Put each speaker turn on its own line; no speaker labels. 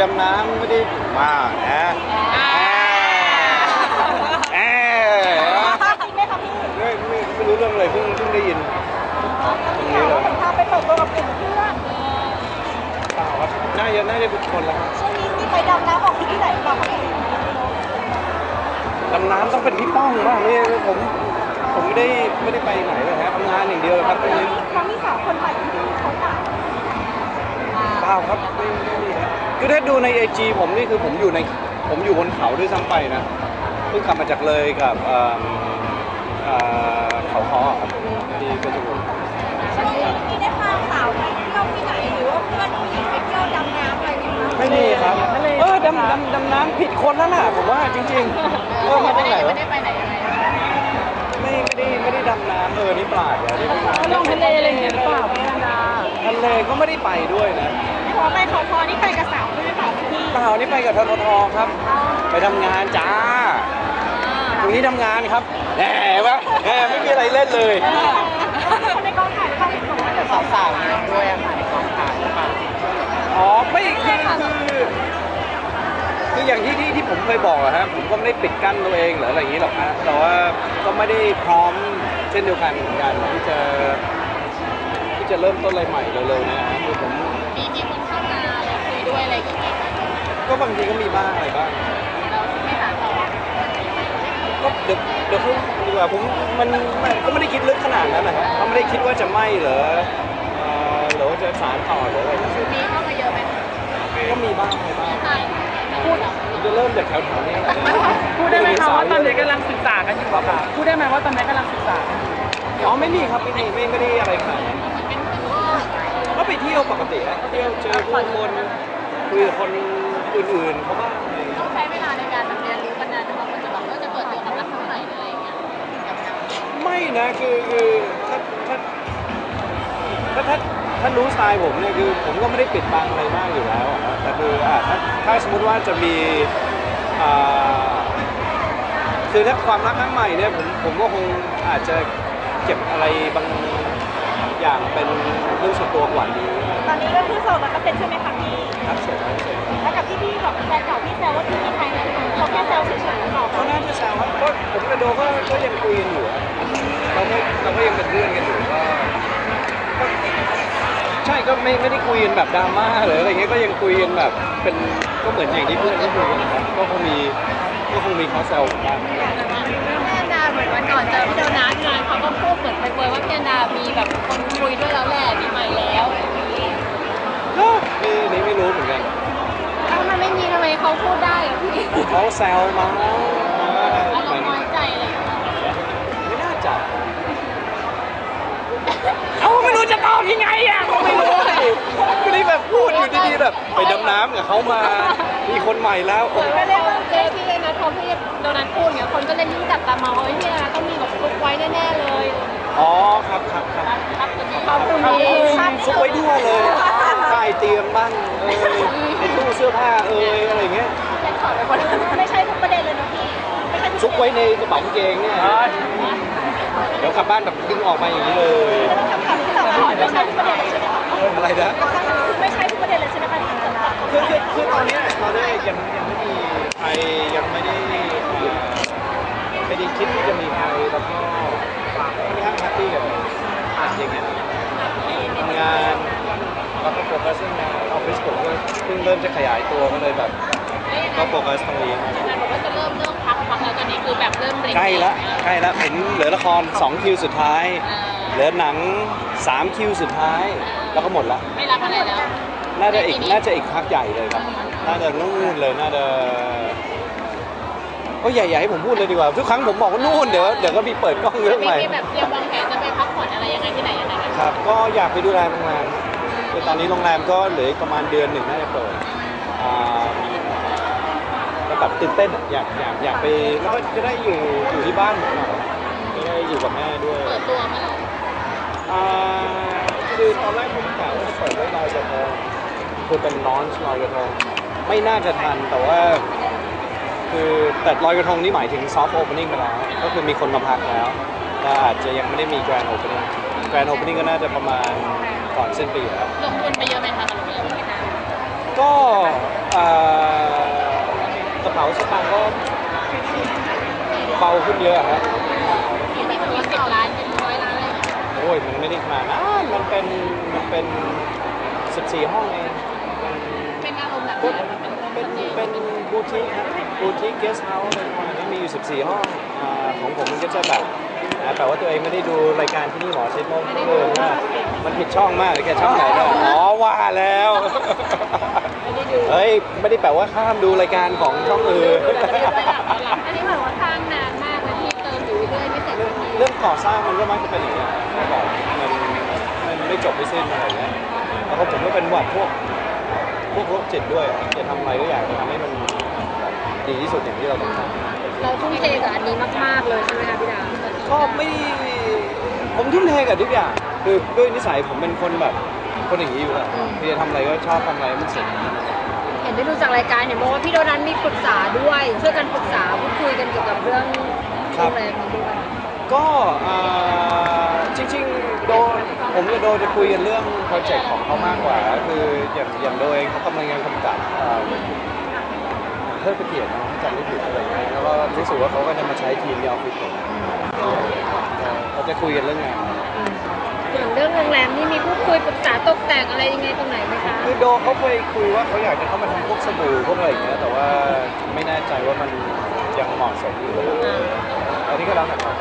ดำน้ำไม่ได้มานะแอ
จริงไหมคะพี่
ไม่ไม่ไม่รู้เรื่องเลยเพิ่งเพิ่งได้ยิน
พี่ถามว่าผมพาไปเปิดตัวกับกลุ่มเพื่อน
เปล่าครับน่าจะน่าจะเป็นคนละครับ
ช่วงนี้มีไปดำน้ำออกที่ไหนหรือเปล่าคะพี่
ดำน้ำต้องเป็นพี่ป้องบ้างไม่ผมผมไม่ได้ไม่ได้ไปไหนเลยฮะทำงานอย่างเดียวเลยครับตอนนี้
เขามีสาวคนใหม่ที่เขาต่าง
เปล่าครับ ครับคือถ้าดูในไอจีผมนี่คือผมอยู่ในผมอยู่บนเขาด้วยซ้ำไปนะเพิ่งกลับมาจากเลยกับเอิ่มเอ่อเขาคอครับที่เพชรบูรณ์
ช่วงนี้พี่ได้พาสาวไปเที่ยวที่ไหนหรือว่าเพื่อนผู้หญิงไปเที่ยวดำน้ำอะไรไหมคะ
ไม่มีครับ เออดำดำดำน้ำผิดคนแล้วน่ะผมว่าจริงๆเออมาจากไหนวะ
ไม่ได้ไปไหนยังไง
ไม่ไม่ได้ไม่ได้ดำน้ำเออนี่ปลาดเหรอนี่ไม่มา
ลงทะเลอะไรอย่างเงี้ยหรือเปล่าพี่นา
ทะเลก็ไม่ได้ไปด้วยนะ
ขอไปเขาพอนี่ไปกับสาวด้วยหรือเปล่าพี่
เปล่านี่ไปกับทททครับ ไปทำงานจ้าตรงนี้ทำงานครับแหมวะแหมไม่มีอะไรเล่นเลย
คนในกองถ่ายเข้าไปส่งมาเดี๋ยว
สาวๆนั่งด้วยอะค่ะในกองถ่ายหรือเปล่า
อ๋อไม่คือคือคืออย่างที่ที่ที่ผมเคยบอกอะฮะผมก็ไม่ได้ปิดกั้นตัวเองหรืออะไรอย่างนี้หรอกฮะแต่ว่าก็ไม่ได้พร้อมเช่นเดียวกันเหมือนกันที่จะที่จะเริ่มต้นอะไรใหม่เร็วๆเนะฮะคือผม
มีมีคนเข้ามาคุยด้วยอะไรอย่างเงี้ย
ก็บางทีก็มีบ้างอะไรบ้าง
เราไม่หาต่อ
ก็เดี๋ยวเดี๋ยวเขาดีกว่าผมมันมันก็ไม่ได้คิดลึกขนาดนั้นนะครับเขาไม่ได้คิดว่าจะไหมเหรอเอ่อหรือว่าจะสารต่อหรืออะไรทั้งสิ้น
มีเข้ามาเยอะไหม
ก็มีบ้างอะไรบ้าง
ใช่พูด
ผมจะเริ่มจากแถวๆนี้แหละ
พูดได้ไหมคะว่าตอนนี้กำลังศึกษากันอยู่อะค่ะพูดได้ไหมว่าตอนนี้กำลังศึกษากันอยู่
อ๋อไม่มีครับไม่มีไม่ไม่ได้อะไรขนาดนั้น
เป็นคน
ก็ไปเที่ยวปกติฮะเที่ยวเจอผู้คนคุยกับคน อื่นๆเขาบ้างอะไรอย่างเงี้ย
ต้องใช้เวลาในการเรียนรู้กันนานนะคะมันจะแบบว่าจะเปิดตัวกับรักครั้งใหม่หรืออะไรอย่างเงี้ย
ไม่นะคือคือถ้าถ้าถ้าถ้าถ้ารู้สไตล์ผมเนี่ยคือผมก็ไม่ได้ปิดบังอะไรมากอยู่แล้วอะนะแต่คืออะถ้าถ้าสมมติว่าจะมีอ่าคือถ้าความรักครั้งใหม่เนี่ยผมผมก็คงอาจจะเก็บอะไรบางอย่างเป็นเรื่องส่วนตัวกว่านี้
ตอนนี้ก็คือโสดร้อยเปอร์เซ็นต์ใช่ไหมคะพี่
ครับเสร็จแล้วเสร็จแล้ว
แล้วกับที่พี่บอกแฟนเก่าพี่แซวว่าพี่มีใครเนี่ยเขาแค่แซวเฉยๆหรือเปล่า
เขาน่าจะแซวครับก็ผมกับโดก็ก็ยังคุยกันอยู่อะเราก็เราก็ยังเป็นเพื่อนกันอยู่ก็ก็ใช่ก็ไม่ไม่ได้คุยกันแบบดราม่าหรืออะไรเงี้ยก็ยังคุยกันแบบเป็นก็เหมือนอย่างที่เพื่อนที่คุยกันนะครับก็คงมีก็คงมีเขาแซวผมบ้าง
พี่อันดาเหมือนวันก่อนเจอพี่โดนัทงานเขาก็พูดเหมือนไปเปยว่าพี่อันดามีแบบคนคุยด้วยแล้วแหละมีใหม่แล้ว
ก็นี่นี่ไม่รู้เหมือนกัน
ถ้ามันไม่มีทำไมเขาพูดได้อะพี่
เขาแซวมา
อาร
เหมื
ม
อน
ณ์น้อยใจอะไรอย่างเงี้ย
ไม่น่าจะ
เอาไม่รู้จะตอบยังไงอะ
ไม่รู้เลยก็นี่แบบพูดอยู่ดีๆแบบไปดำน้ำกับเขามา มีคนใหม่แล้วผม
ก็เรียกว่าเจพี่เลยนะพอพี่โดนัทพูดเนี่ยคนก็เลยยิ่งจับตามองว่าเฮ้ยพี่นะต้องมีแบบซุกไว้แน่ๆเลย
อ๋อครับครับครับ
ครับขอบคุณ
ครับ
พี่
ซุกไว้ทั่วเลยใต้ เตียงบ้างเอยในตู้เสื้อผ้าเอยอะไรอย่างเงี้ย
ไม่ใช่ทุกประเด็นเลยนะพี่ไม่ใช่ทุ
ซุกไว้ในกระเป๋ากางเกงเนี่ยเดี๋ยวกลับบ้านแบบดึงออกมาอย่างนี้เลย
คำถามที่สองไม่ใช่ทุกประเด็นเลยใช่ไหมคะ
อะไรนะ
คือไม่ใช่ทุกประเด็นเลยใช่ไหมคะ
คือคือคือตอนเนี้ยตอนเนี้ยยังยังไม่มีใครยังไม่ได้เอ่อไม่ได้คิดที่จะมีใครแล้วก็ค่อนข้างแฮปปี้กับอ่านอย่างเงี้ยทำงาน แล้วก็โฟกัสเรื่องงานออฟฟิศผมก็เพิ่งเริ่มจะขยายตัวก็เลยแบบก็โฟกัสตรงนี้
งานบอกว่าจะเริ่มเริ่มพักพักแล้วตอนนี้คือแบบเริ่มเบรก
ใกล้ละใกล้ละเห็นเหลือละคร2คิวสุดท้าย เหลือหนัง3คิวสุดท้าย แล้วก็หมดละ
ไม่รับอะไรแล้ว
น่าจะอีกน่าจะอีกพักใหญ่เลยครับ น่าจะนู่นเลยน่าจะก็ใหญ่ๆให้ผมพูดเลยดีกว่าทุกครั้งผมบอกว่านู่นเดี๋ยวเดี๋ยวก็มีเปิดกล้องเรื่อง
ไม่
ใหม่
มีแบบเตรียมวางแผนจะไปพักผ่อนอะไรยังไงที่ไหนยังไงกัน
ครับก็อยากไปดูแลโรงแรม คือตอนนี้โรงแรมก็เหลืออีกประมาณเดือนหนึ่งน่าจะเปิดอ่าแล้วแบบตื่นเต้นอะอยากอยากอยากไปแล้วก็จะได้อยู่อยู่ที่บ้านผมหน่อยจะได้อยู่กับแม่ด้วย
เปิดตัวมาแล้ว
อ่าคือตอนแรกผมกะว่าจะเปิดไว้ลอยกระทงคือเป็นนอนลอยกระทงไม่น่าจะทันแต่ว่า คือแต่ลอยกระทงนี่หมายถึงซอฟต์โอเพนนิ่งไปแล้ว ก็คือมีคนมาพักแล้วแต่อาจจะยังไม่ได้มีแกรนด์โอเพนนิ่ง แกรนด์โอเพนนิ่งก็น่าจะประมาณก่อนสิ้นปีแล้ว
ลงทุนไปเยอะไหมคะกับโรงแรมที่นั่น
ก็เอ่อกระเป๋าสตางค์ก็เบาขึ้นเยอะฮะ
ที่มีคนสิบล้านเป็นร้อยล้านเลย
โอ้ยมันไม่ได้ขนาดนั้นมันเป็นมันเป็น14ห้องเอง
เป็นอารมณ์แบบไหนเป็น
เป็นเป็นบูติกครับบูติกเกสต์เฮาส์อะไรประมาณนี้มีอยู่14ห้องอ่าของผมมันก็จะแบบ นะแปลว่าตัวเองไม่ได้ดูรายการที่นี่หมอเซ็ตโมงเกินว่ามันผิดช่องมากเลยแกช่องไหนเนี่ยอ๋อว่าแล้ว เฮ้ย ไม่ได้แปลว่าข้ามดูรายการของช่องอื่น
อันนี้แบบว่าสร้างนานมากเลยที่เติมอยู่เรื่อยๆไม่เสร็จสักที
เรื่องก่อสร้างมันก็มักจะเป็นอย่างนี้ยแบบมันมันไม่จบไม่สิ้นอะไรอย่างเงี้ยแล้วก็ผมก็เป็นหวัดพวกพวกโรคจิตด้วยอะจะทำอะไรก็อยากจะทำให้มันแบบดีที่สุดอย่างที่เราต้องการ
เราทุ่มเทกับอันนี้มากๆเลยใช่ไหมคะพี่ดาว
ก็ไม่ผมทุ่มเทกับทุกอย่างคือด้วยนิสัยผมเป็นคนแบบ คนอย่างนี้อยู่แล้วที่จะทำอะไรก็ชอบทำอะไรให้มันเสร็จ
เห็นได้ดูจากรายการเห็นบอกว่าพี่โดนัทมีปรึกษาด้วยช่วยกันปรึกษาพูดคุยกันเกี่ยวกับเรื่องโรงแรมนี้ด้วย
ก็อ่าจริงๆโดผมกับโดจะคุยกันเรื่องโปรเจกต์ของเขามากกว่าก็คืออย่างอย่างโดเองเขากำลังยังกำกับอ่าเทิดพระเกียรตินะจำไม่ผิดอะไรอย่างเงี้ยแล้วก็รู้สึกว่าเขาก็จะมาใช้ทีมในออฟฟิศผม เขาจะคุยกันเรื่องงาน
อย่างเรื่องโรงแรมนี่มีพูดคุยปรึกษาตกแต่งอะไรยังไงตรงไหนไหมคะ
คือโดเขาเคยคุยว่าเขาอยากจะเข้ามาทำพวกสบู่พวกอะไรอย่างเงี้ยแต่ว่าไม่แน่ใจว่ามันยังเหมาะสมอยู่หรือเปล่าอันนี้ก็แล้วแต่เขา